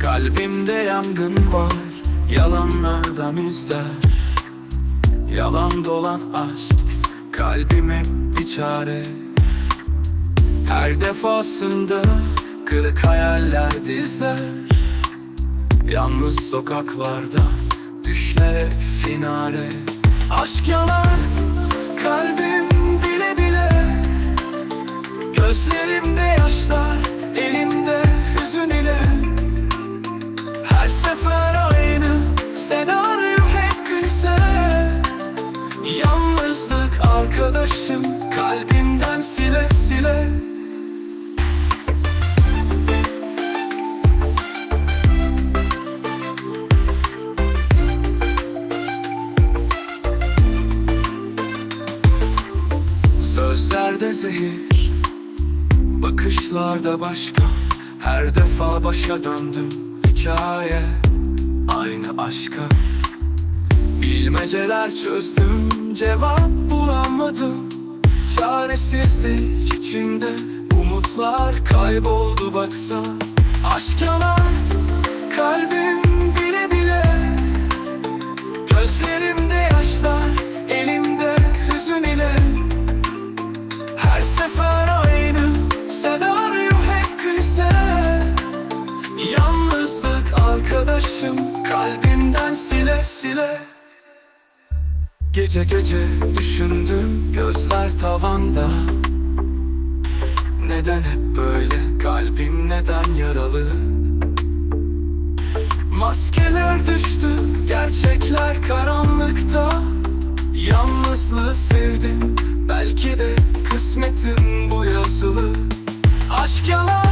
Kalbimde yangın var Yalanlardan izler Yalan dolan aşk Kalbime bir çare. Her defasında Kırık hayaller dizler Yalnız sokaklarda Düşlere finare. Aşk yalan Kalbim bile bile. Gözlerimde sefer aynı. Senaryo hep krize Yalnızlık arkadaşım Kalbimden sile sile. Sözlerde zehir Bakışlarda başka. Her defa başa döndüm Hikaye Aynı aşka. Bilmeceler çözdüm Cevap bulamadım. Çaresizlik içimde Umutlar kayboldu baksa. Aşk yalan Kalbim arkadaşım kalbimden sile sile. Gece gece düşündüm gözler tavanda. Neden hep böyle? Kalbim neden yaralı? Maskeler düştü gerçekler karanlıkta. Yalnızlığı sevdim Belki de kısmetim bu yazılı. Aşk yalan